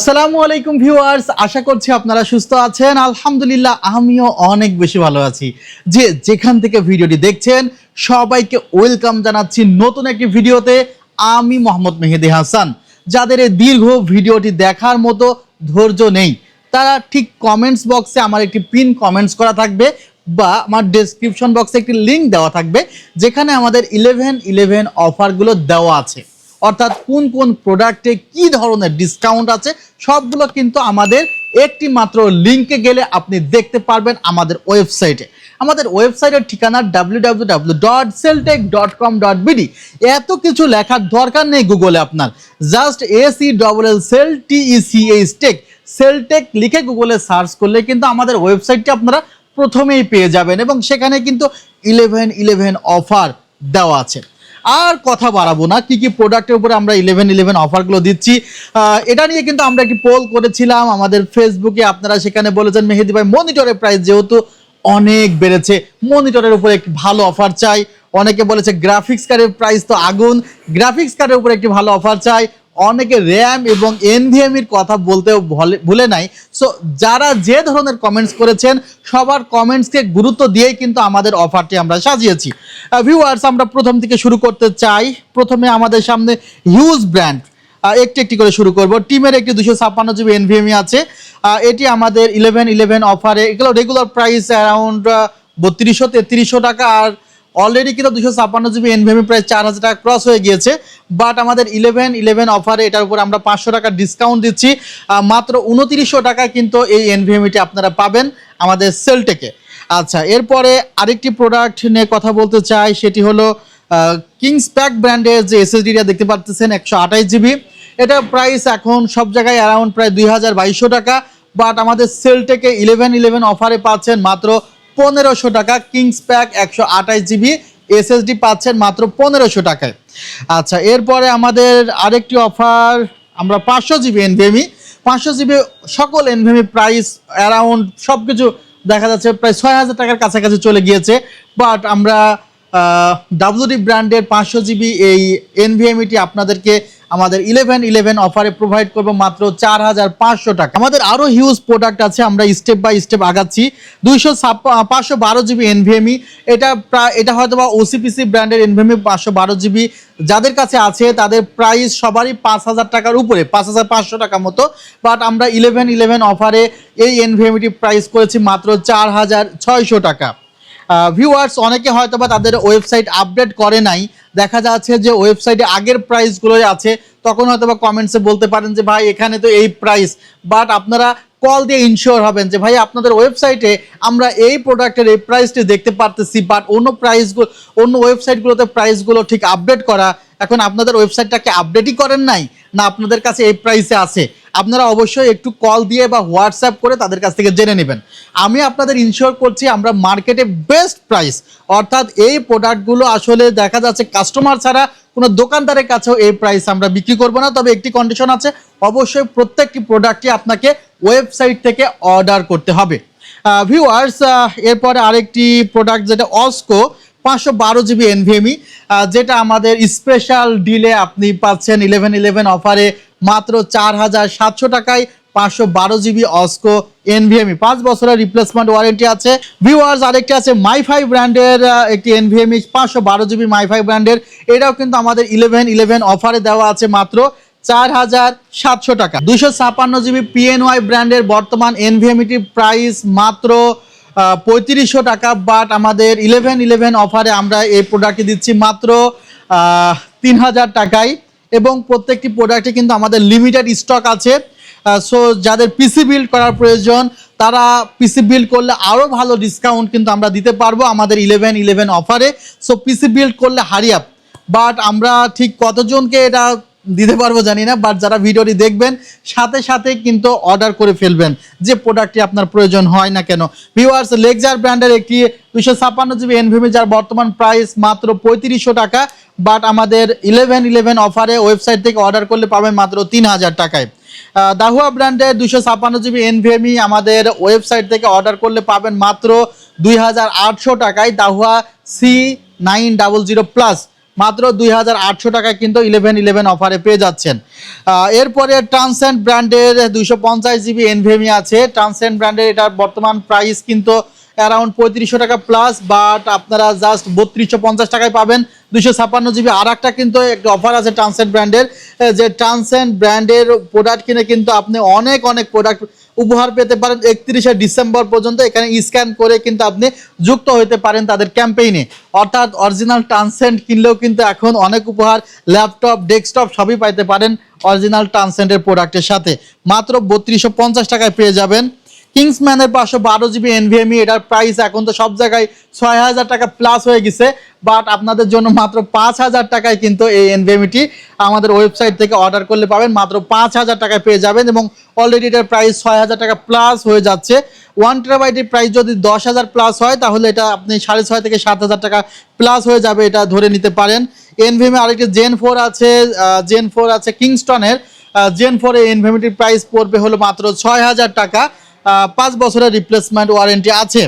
আসসালামু আলাইকুম ভিউয়ার্স, আশা করছি আপনারা সুস্থ আছেন। আলহামদুলিল্লাহ, আমিও অনেক বেশি ভালো আছি। যে যেখান থেকে ভিডিওটি দেখছেন, সবাইকে ওয়েলকাম জানাচ্ছি নতুন একটি ভিডিওতে। আমি মোহাম্মদ মেহেদি হাসান। যাদের এই দীর্ঘ ভিডিওটি দেখার মতো ধৈর্য নেই, তারা ঠিক কমেন্টস বক্সে আমার একটি পিন কমেন্টস করা থাকবে বা আমার ডেসক্রিপশন বক্সে একটি লিংক দেওয়া থাকবে, যেখানে আমাদের ইলেভেন ইলেভেন অফারগুলো দেওয়া আছে। অর্থাৎ কোন কোন প্রোডাক্টে কি ধরনের ডিসকাউন্ট আছে, সবগুলো কিন্তু আমাদের একটি মাত্র লিঙ্কে গেলে আপনি দেখতে পারবেন আমাদের ওয়েবসাইটে আমাদের ওয়েবসাইটের ঠিকানা বিডি এত কিছু লেখার দরকার নেই গুগলে আপনার। Just A C double L cell T E C H tech Celltech লিখে গুগলে সার্চ করলে কিন্তু আমাদের ওয়েবসাইটটি আপনারা প্রথমেই পেয়ে যাবেন এবং সেখানে কিন্তু ইলেভেন ইলেভেন অফার দেওয়া আছে। আর কথা বাড়াবো না। কি কি প্রোডাক্টের উপরে আমরা ইলেভেন ইলেভেন অফারগুলো দিচ্ছি। এটা নিয়ে কিন্তু আমরা একটি পোল করেছিলাম আমাদের ফেসবুকে আপনারা সেখানে বলেছেন, মেহেদি ভাই মনিটরের প্রাইস যেহেতু অনেক বেড়েছে মনিটরের উপরে একটি ভালো অফার চাই। অনেকে বলেছে গ্রাফিক্স কার্ডের প্রাইস তো আগুন। গ্রাফিক্স কার্ডের উপরে একটি ভালো অফার চাই। অনেকে র্যাম এবং এনভিএমির কথা বলতেও ভলে- নাই। সো যারা যে ধরনের কমেন্টস করেছেন, সবার কমেন্টসকে গুরুত্ব দিয়েই কিন্তু আমাদের অফারটি আমরা সাজিয়েছি। ভিউয়ার্স আমরা প্রথম থেকে শুরু করতে চাই। প্রথমে আমাদের সামনে হিউজ ব্র্যান্ড একটি একটি করে শুরু করব। টিমের একটি দুশো ছাপ্পান্ন জিবি এনভিএমই আছে। এটি আমাদের ইলেভেন ইলেভেন অফারে এগুলো রেগুলার প্রাইস অ্যারাউন্ড বত্রিশশো, তেত্রিশশো টাকা। আর অলরেডি কিন্তু দুশো ছাপ্পান্ন জিবি এনভিএমি প্রায় চার হাজার টাকা ক্রস হয়ে গিয়েছে বাট আমাদের ইলেভেন ইলেভেন অফারে এটার উপর আমরা পাঁচশো টাকা ডিসকাউন্ট দিচ্ছি। মাত্র উনতিরিশশো টাকা কিন্তু এই এনভিএমিটি আপনারা পাবেন আমাদের সেলটেকে আচ্ছা এরপরে আরেকটি প্রোডাক্ট নিয়ে কথা বলতে চাই, সেটি হলো কিংস প্যাক ব্র্যান্ডের যে এসএসডিটা দেখতে পাচ্ছেন একশো আঠাশ জিবি। এটা প্রাইস এখন সব জায়গায় অ্যারাউন্ড প্রায় দুই হাজার বাইশশো টাকা বাট আমাদের সেলটেকে ইলেভেন ইলেভেন অফারে পাচ্ছেন মাত্র পনেরোশো টাকা কিংস প্যাক একশো আঠাশ জিবি এসএসডি পাচ্ছেন মাত্র পনেরোশো টাকায়। আচ্ছা এরপরে আমাদের আরেকটি অফার আমরা পাঁচশো জিবি এনভিএমি পাঁচশো জিবি সকল এনভিএমি প্রাইস অ্যারাউন্ড সব কিছু দেখা যাচ্ছে, প্রায় ছয় হাজার টাকার কাছাকাছি চলে গিয়েছে। বাট আমরা ডাব্লিউডি ব্র্যান্ডের পাঁচশো জিবি এই এনভিএমিটি আপনাদেরকে আমাদের ইলেভেন ইলেভেন অফারে প্রোভাইড করব মাত্র চার হাজার পাঁচশো টাকা। আমাদের আরও হিউজ প্রোডাক্ট আছে, আমরা স্টেপ বাই স্টেপ আগাচ্ছি। দুইশো পাঁচশো বারো জিবি এনভিএমি এটা প্রায় এটা হয়তো বা ওসিপিসি ব্র্যান্ডের এনভিএমি পাঁচশো বারো জিবি। যাদের কাছে আছে, তাদের প্রাইস সবারই পাঁচ হাজার টাকার উপরে পাঁচ হাজার পাঁচশো টাকা মতো। বাট আমরা ইলেভেন ইলেভেন অফারে এই এনভিএমিটি প্রাইস করেছি মাত্র চার হাজার ছয়শো টাকা। ভিউয়ার্স অনেকে হয়তো বা তাদের ওয়েবসাইট আপডেট করে নাই। দেখা যাচ্ছে যে ওয়েবসাইটে আগের প্রাইসগুলোই আছে, তখন হয়তো বা কমেন্টসে বলতে পারেন যে, ভাই, এখানে তো এই প্রাইস বাট আপনারা কল দিয়ে ইনশিওর হবেন যে, ভাই, আপনাদের ওয়েবসাইটে আমরা এই প্রোডাক্টের এই প্রাইসটি দেখতে পারতেছি বাট অন্য প্রাইসগুলো অন্য ওয়েবসাইটগুলোতে প্রাইসগুলো ঠিক আপডেট করা, এখন আপনাদের ওয়েবসাইটটাকে আপডেটই করেন নাই, না আপনাদের কাছে এই প্রাইসে আছে। আপনারা অবশ্যই একটু কল দিয়ে বা হোয়াটসঅ্যাপ করে তাদের কাছ থেকে জেনে নেবেন। আমি আপনাদের ইনশিওর করছি আমরা মার্কেটে বেস্ট প্রাইস অর্থাৎ এই প্রোডাক্টগুলো আসলে দেখা যাচ্ছে কাস্টমার ছাড়া কোনো দোকানদারের কাছেও এই প্রাইস আমরা বিক্রি করব না। তবে একটি কন্ডিশন আছে, অবশ্যই প্রত্যেকটি প্রোডাক্টই আপনাকে ওয়েবসাইট থেকে অর্ডার করতে হবে। ভিউয়ার্স এরপরে আরেকটি প্রোডাক্ট যেটা অস্কো পাঁচশো বারো জিবি এনভিএমই যেটা আমাদের স্পেশাল ডিলে আপনি পাচ্ছেন ইলেভেন ইলেভেন অফারে মাত্র চার হাজার সাতশো টাকায় পাঁচশো বারো জিবি অস্কো এনভিএমই পাঁচ বছরের রিপ্লেসমেন্ট ওয়ারেন্টি আছে। ভিউয়ার্স আরেকটি আছে মাইফাই ব্র্যান্ডের একটি এনভিএমই পাঁচশো বারো জিবি মাইফাই ব্র্যান্ডের এটাও কিন্তু আমাদের ইলেভেন ইলেভেন অফারে দেওয়া আছে মাত্র চার হাজার সাতশো টাকা। দুশো ছাপান্ন জিবি পিএনওয়াই ব্র্যান্ডের বর্তমান এনভিএমিটির প্রাইস মাত্র পঁয়ত্রিশশো টাকা। বাট আমাদের ইলেভেন ইলেভেন অফারে আমরা এই প্রোডাক্টটি দিচ্ছি মাত্র তিন হাজার টাকায়। এবং প্রত্যেকটি প্রোডাক্টে কিন্তু আমাদের লিমিটেড স্টক আছে। সো যাদের পিসি বিল্ড করার প্রয়োজন, তারা পিসি বিল্ড করলে আরও ভালো ডিসকাউন্ট কিন্তু আমরা দিতে পারব আমাদের ইলেভেন ইলেভেন অফারে সো পিসি বিল্ড করলে হারিয়াপ বাট আমরা ঠিক কতজনকে এটা দিতে পারব জানি না বাট যারা ভিডিওটি দেখবেন, সাথে সাথে কিন্তু অর্ডার করে ফেলবেন যে প্রোডাক্টটি আপনার প্রয়োজন হয় না কেন। ভিউয়ার্স লেগজার ব্র্যান্ডের একটি দুশো ছাপ্পান্ন জিবি এনভিএমি যার বর্তমান প্রাইস মাত্র পঁয়ত্রিশশো টাকা বাট আমাদের ইলেভেন ইলেভেন অফারে ওয়েবসাইট থেকে অর্ডার করলে পাবেন মাত্র তিন হাজার টাকায়। দাহুয়া ব্র্যান্ডের দুশো ছাপ্পান্ন জিবি এনভিএমি আমাদের ওয়েবসাইট থেকে অর্ডার করলে পাবেন মাত্র দুই হাজার আটশো টাকায় Dahua C nine double zero plus মাত্র দুই হাজার আটশো টাকায় কিন্তু ইলেভেন ইলেভেন অফারে পেয়ে যাচ্ছেন। এরপরে ট্রান্সেন্ট ব্র্যান্ডের দুইশো পঞ্চাশ জিবি এনভেমি আছে। ট্রান্সেন্ট ব্র্যান্ডের এটার বর্তমান প্রাইস কিন্তু অ্যারাউন্ড পঁয়ত্রিশশো টাকা প্লাস বাট আপনারা জাস্ট বত্রিশশো পঞ্চাশ টাকায় পাবেন। দুশো ছাপ্পান্ন জিবি আর একটা কিন্তু একটা অফার আছে ট্রান্সেন্ট ব্র্যান্ডের যে ট্রান্সেন্ট ব্র্যান্ডের প্রোডাক্ট কিনে কিন্তু আপনি অনেক অনেক প্রোডাক্ট উপহার পেতে পারেন একত্রিশে ডিসেম্বর পর্যন্ত। এখানে স্ক্যান করে কিন্তু আপনি যুক্ত হতে পারেন তাদের ক্যাম্পেইনে। অর্থাৎ অরিজিনাল ট্রান্সেন্ট কিনলেও কিন্তু এখন অনেক উপহার, ল্যাপটপ, ডেস্কটপ সবই পাইতে পারেন অরিজিনাল ট্রান্সেন্টের প্রোডাক্টের সাথে। মাত্র বত্রিশশো টাকায় পেয়ে যাবেন। কিংসম্যানের পাঁচশো বারো জিবি এনভিএমই এটার প্রাইস এখন তো সব জায়গায় ছয় হাজার টাকা প্লাস হয়ে গেছে বাট আপনাদের জন্য মাত্র পাঁচ হাজার টাকায় কিন্তু এই এনভিএমইটি আমাদের ওয়েবসাইট থেকে অর্ডার করলে পাবেন, মাত্র পাঁচ হাজার টাকায় পেয়ে যাবেন এবং অলরেডি এটার প্রাইস ছয় হাজার টাকা প্লাস হয়ে যাচ্ছে। ওয়ান টেরাবাইটের প্রাইস যদি দশ হাজার প্লাস হয়, তাহলে এটা আপনি সাড়ে ছয় থেকে সাত হাজার টাকা প্লাস হয়ে যাবে, এটা ধরে নিতে পারেন। এনভিএমে আরেকটি জেন ফোর আছে জেন ফোর আছে কিংস্টনের জেন ফোর এই এনভিএমটির প্রাইস পড়বে হলো মাত্র ছয় হাজার টাকা। পাঁচ বছরের রিপ্লেসমেন্ট ওয়ারেন্টি আছে।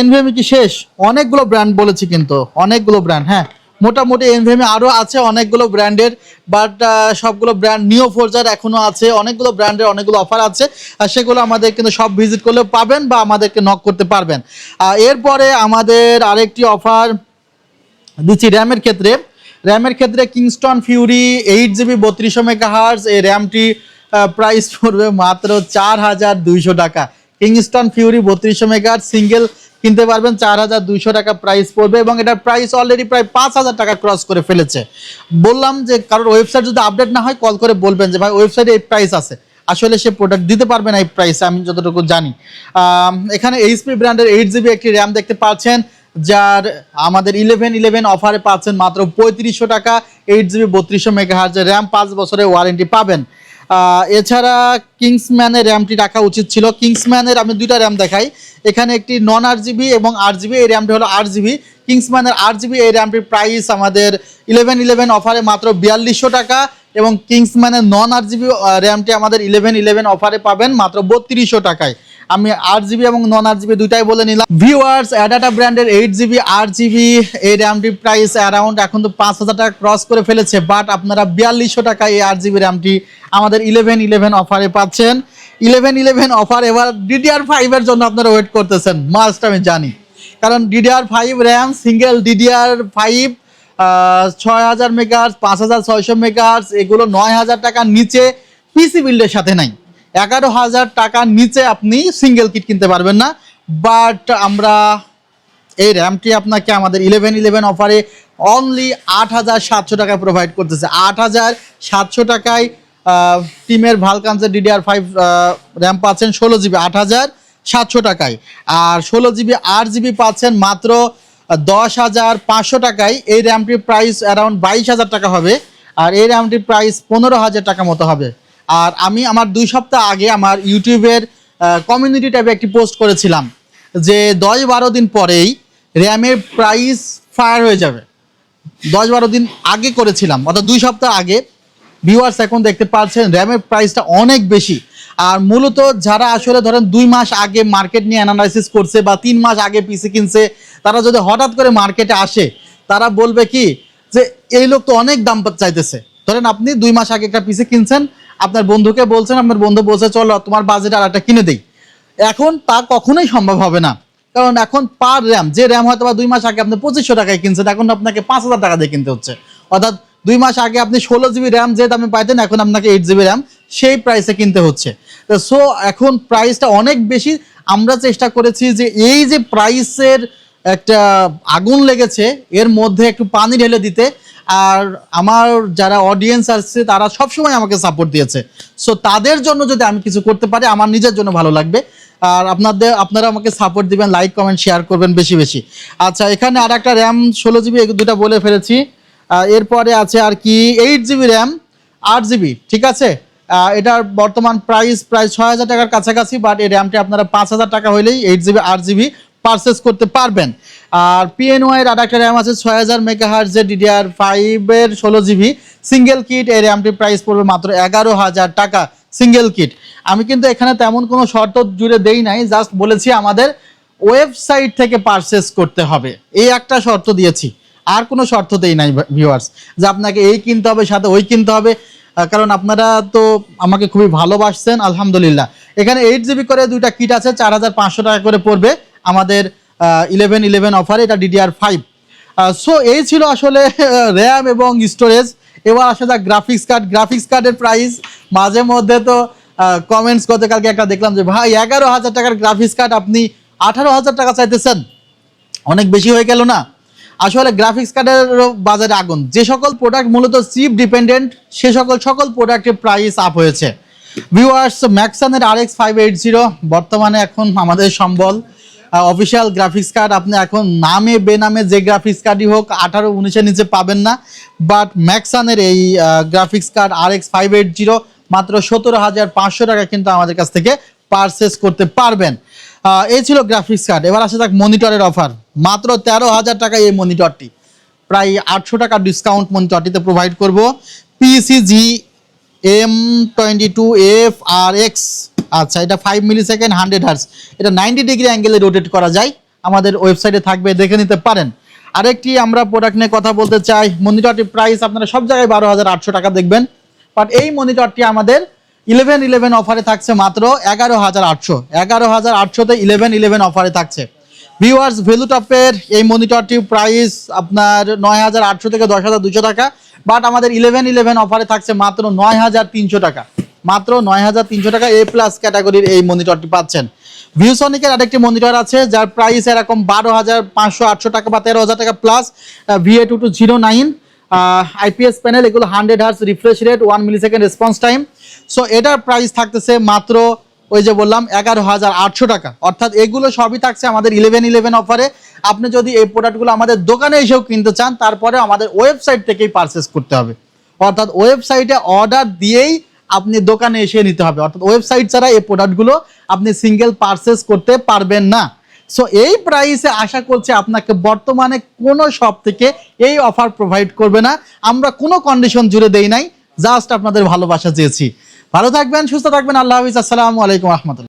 এনভিএমি কি শেষ? অনেকগুলো ব্র্যান্ড বলেছি কিন্তু, অনেকগুলো ব্র্যান্ড হ্যাঁ। মোটামুটি এনভিএমি আরও আছে অনেকগুলো ব্র্যান্ডের বাট সবগুলো ব্র্যান্ড নিও ফোরজার এখনও আছে, অনেকগুলো ব্র্যান্ডের অনেকগুলো অফার আছে সেগুলো আমাদের কিন্তু সব ভিজিট করলে পাবেন বা আমাদেরকে নক করতে পারবেন। এরপরে আমাদের আরেকটি অফার দিচ্ছি র্যামের ক্ষেত্রে। র্যামের ক্ষেত্রে কিংস্টন ফিউরি এইট জিবি বত্রিশশো মেগাহার্স এই র্যামটি প্রাইস পড়বে মাত্র চার হাজার দুইশো টাকা। কিংস্টন ফিউরি বত্রিশশো মেগাহার্স সিঙ্গেল কিনতে পারবেন চার হাজার দুইশো টাকা প্রাইস পড়বে এবং এটার প্রাইস অলরেডি প্রায় পাঁচ হাজার টাকা ক্রস করে ফেলেছে। বললাম যে কারোর ওয়েবসাইট যদি আপডেট না হয় কল করে বলবেন যে, ভাই ওয়েবসাইটে এই প্রাইস আছে। আসলে সে প্রোডাক্ট দিতে পারবে না এই প্রাইসে আমি যতটুকু জানি। এখানে এইচপি ব্র্যান্ডের এইট জিবি একটি র্যাম দেখতে পাচ্ছেন, যার আমাদের ইলেভেন ইলেভেন অফারে পাচ্ছেন মাত্র পঁয়ত্রিশশো টাকা। এইট জিবি বত্রিশশো মেগাহার্জের র্যাম পাঁচ বছরের ওয়ারেন্টি পাবেন। এছাড়া কিংসম্যানের র্যামটি রাখা উচিত ছিল। কিংসম্যানের আমি দুইটা র্যাম দেখাই। এখানে একটি নন আট জিবি এবং আট জিবি এই র্যামটি হলো আট জিবি কিংসম্যানের আট জিবি এই র্যামটির প্রাইস আমাদের ইলেভেন ইলেভেন অফারে মাত্র বিয়াল্লিশশো টাকা এবং কিংসম্যানের নন আট জিবি র্যামটি আমাদের ইলেভেন ইলেভেন অফারে পাবেন মাত্র বত্রিশশো টাকায়। আমি আট জিবি এবং নন আট জিবি দুইটাই বলে নিলাম। ভিউয়ার্স অ্যাডাটা ব্র্যান্ডের এইট জিবি আট জিবি এই র্যামটির প্রাইস অ্যারাউন্ড এখন তো পাঁচ হাজার টাকা ক্রস করে ফেলেছে বাট আপনারা বিয়াল্লিশশো টাকায় এই আট জিবি র্যামটি আমাদের ইলেভেন ইলেভেন অফারে পাচ্ছেন। ইলেভেন ইলেভেন অফার এবার ডিডিআর ফাইভের জন্য আপনারা ওয়েট করতেছেন মাস্ট আমি জানি। কারণ DDR five RAM single DDR five ছয় হাজার মেগাহার্স পাঁচ হাজার ছয়শো মেগাহার্স এগুলো নয় হাজার টাকার নিচে পিসি বিল্ডের সাথে নাই। এগারো হাজার টাকার নিচে আপনি সিঙ্গেল কিট কিনতে পারবেন না। বাট আমরা এই র্যামটি আপনাকে আমাদের ইলেভেন ইলেভেন অফারে অনলি আট হাজার সাতশো টাকায় প্রোভাইড করতেছে। আট হাজার সাতশো টাকায় টিমের ভালকানসের ডিডিআর ফাইভ র্যাম পাচ্ছেন ষোলো জিবি আট হাজার সাতশো টাকায়। আর ষোলো জিবি আট জিবি পাচ্ছেন মাত্র দশ হাজার পাঁচশো টাকায়। এই র্যামটির প্রাইস অ্যারাউন্ড বাইশ হাজার টাকা হবে। আর এই র্যামটির প্রাইস পনেরো হাজার টাকা মতো হবে। আর আমি আমার দুই সপ্তাহ আগে আমার ইউটিউবের কমিউনিটি ট্যাবে একটি পোস্ট করেছিলাম যে দশ বারো দিন পরেই র্যামের প্রাইস ফায়ার হয়ে যাবে। দশ বারো দিন আগে করেছিলাম, অর্থাৎ দুই সপ্তাহ আগে ভিউয়ার্স এখন দেখতে পাচ্ছেন র্যামের প্রাইসটা অনেক বেশি। আর মূলত যারা আসলে ধরেন দুই মাস আগে মার্কেট নিয়ে অ্যানালাইসিস করছে বা তিন মাস আগে পিসি কিনছে, তারা যদি হঠাৎ করে মার্কেটে আসে, তারা বলবে কি যে এই লোক তো অনেক দাম চাইতেছে। ধরেন আপনি দুই মাস আগে একটা পিসি কিনছেন আপনার বন্ধুকে বলছেন, আপনার বন্ধু বলছে, চলো, তোমার বাজেট আর একটা কিনে দেই। এখন তা কখনোই সম্ভব হবে না। কারণ এখন পার র্যাম যে র্যাম হয়তো বা দুই মাস আগে আপনি পঁচিশশো টাকায় কিনছেন, এখন আপনাকে পাঁচ হাজার টাকা দিয়ে কিনতে হচ্ছে। অর্থাৎ দুই মাস আগে আপনি ষোলো জিবি র্যাম যে দামে পাইতেন, এখন আপনাকে এইট জিবি র্যাম সেই প্রাইসে কিনতে হচ্ছে। তো সো এখন প্রাইসটা অনেক বেশি। আমরা চেষ্টা করেছি যে এই যে প্রাইসের একটা আগুন লেগেছে, এর মধ্যে একটু পানি ঢেলে দিতে। আর আমার যারা অডিয়েন্স আসছে তারা সবসময় আমাকে সাপোর্ট দিয়েছে। সো তাদের জন্য যদি আমি কিছু করতে পারি, আমার নিজের জন্য ভালো লাগবে। আর আপনাদের, আপনারা আমাকে সাপোর্ট দিবেন লাইক কমেন্ট শেয়ার করবেন বেশি বেশি। আচ্ছা এখানে আর একটা র্যাম ষোলো জিবি দুটা বলে ফেলেছি। এরপরে আছে আর কি এইট জিবি র্যাম আট জিবি ঠিক আছে? এটার বর্তমান প্রাইস প্রায় ছয় হাজার টাকার কাছাকাছি বাট এই র্যামটি আপনারা পাঁচ হাজার টাকা হলেই এইট জিবি আট জিবি পারচেস করতে পারবেন। আর পিএনওয়াই এর আর একটা র্যাম আছে ছয় হাজার মেগাহার্জের ডিডিআর ফাইভের ষোলো জিবি সিঙ্গেল কিট এই র্যামটির প্রাইস পড়বে মাত্র এগারো হাজার টাকা। সিঙ্গেল কিট আমি কিন্তু এখানে তেমন কোনো শর্ত জুড়ে দেই নাই জাস্ট বলেছি আমাদের ওয়েবসাইট থেকে পারচেস করতে হবে। এই একটা শর্ত দিয়েছি। আর কোনো শর্ততেই নাই ভিউয়ার্স যে আপনাকে এই কিনতে হবে, সাথে ওই কিনতে হবে। কারণ আপনারা তো আমাকে খুবই ভালোবাসছেন, আলহামদুলিল্লাহ। এখানে এইট জিবি করে দুইটা কিট আছে, চার হাজার পাঁচশো টাকা করে পড়বে। আমাদের ইলেভেন ইলেভেন অফারে এটা ডিডিআর ফাইভ সো এই ছিল আসলে র্যাম এবং স্টোরেজ এবার আসা যাক গ্রাফিক্স কার্ড গ্রাফিক্স কার্ডের প্রাইস মাঝে মধ্যে তো কমেন্টস গতকালকে একটা দেখলাম যে, ভাই, এগারো হাজার টাকার গ্রাফিক্স কার্ড আপনি আঠারো হাজার টাকা চাইতেছেন। অনেক বেশি হয়ে গেল না? আসলে গ্রাফিক্স কার্ডের বাজারে আগুন। যে সকল প্রোডাক্ট মূলত চিপ ডিপেন্ডেন্ট সে সকল সকল প্রোডাক্টের প্রাইস আপ হয়েছে। Viewers ম্যাক্সানের R X five eight zero বর্তমানে এখন আমাদের সম্বল। অফিসিয়াল গ্রাফিক্স কার্ড আপনি এখন নামে, বেনামে যে গ্রাফিক্স কার্ডই হোক, আঠারো উনিশের নিচে পাবেন না। বাট ম্যাক্সানের এই graphics card R X five eight zero মাত্র সতেরো হাজার পাঁচশো টাকা কিন্তু আমাদের কাছ থেকে পারচেস করতে পারবেন। এই ছিল গ্রাফিক্স কার্ড এবার আসে যাক মনিটরের অফার মাত্র তেরো হাজার টাকা এই মনিটরটি প্রায় আটশো টাকা ডিসকাউন্ট মনিটরটিতে প্রোভাইড করব। PCG M twenty two F R X আচ্ছা এটা five millisecond hundred hertz এটা নাইনটি ডিগ্রি অ্যাঙ্গেলে রোটেট করা যায়। আমাদের ওয়েবসাইটে থাকবে, দেখে নিতে পারেন। আরেকটি আমরা প্রোডাক্ট নিয়ে কথা বলতে চাই। মনিটরটির প্রাইস আপনারা সব জায়গায় বারো হাজার আটশো টাকা দেখবেন। বাট এই মনিটরটি আমাদের ইলেভেন ইলেভেন অফারে থাকছে মাত্র এগারো হাজার আটশো। এগারো হাজার আটশোতে ইলেভেন ইলেভেন অফারে থাকছে। ভিউয়ার্স ভ্যালুটপের এই মনিটরটি প্রাইস আপনার নয় হাজার আটশো থেকে দশ হাজার দুশো টাকা। বাট আমাদের ইলেভেন ইলেভেন অফারে থাকছে মাত্র নয় হাজার তিনশো টাকা। মাত্র নয় হাজার তিনশো টাকা এ প্লাস ক্যাটাগরির এই মনিটরটি পাচ্ছেন। ভিউসনিকের আরেকটি মনিটর আছে, যার প্রাইস এরকম বারো হাজার পাঁচশো আটশো টাকা বা তেরো হাজার টাকা plus V A two two zero nine IPS panel এগুলো hundred hertz refresh rate one millisecond response time so এটার প্রাইস থাকতেছে মাত্র ওই যে বললাম, এগারো হাজার আটশো টাকা। অর্থাৎ এগুলো সবই থাকছে আমাদের ইলেভেন ইলেভেন অফারে আপনি যদি এই প্রোডাক্টগুলো আমাদের দোকানে এসেও কিনতে চান তারপরে আমাদের ওয়েবসাইট থেকেই পারচেস করতে হবে। অর্থাৎ ওয়েবসাইটে অর্ডার দিয়েই আপনি দোকানে এসে নিতে হবে। অর্থাৎ ওয়েবসাইট ছাড়া এই প্রোডাক্টগুলো আপনি সিঙ্গেল পারচেস করতে পারবেন না। সো এই প্রাইসে আশা করছি আপনাকে বর্তমানে কোনো শপ থেকে এই অফার প্রোভাইড করবে না। আমরা কোনো কন্ডিশন জুড়ে দেই নাই জাস্ট আপনাদের ভালোবাসা চেয়েছি। ভালো থাকবেন, সুস্থ থাকবেন, আল্লাহ হাফিজ। আসসালামু আলাইকুম রহমতুল্লাহ।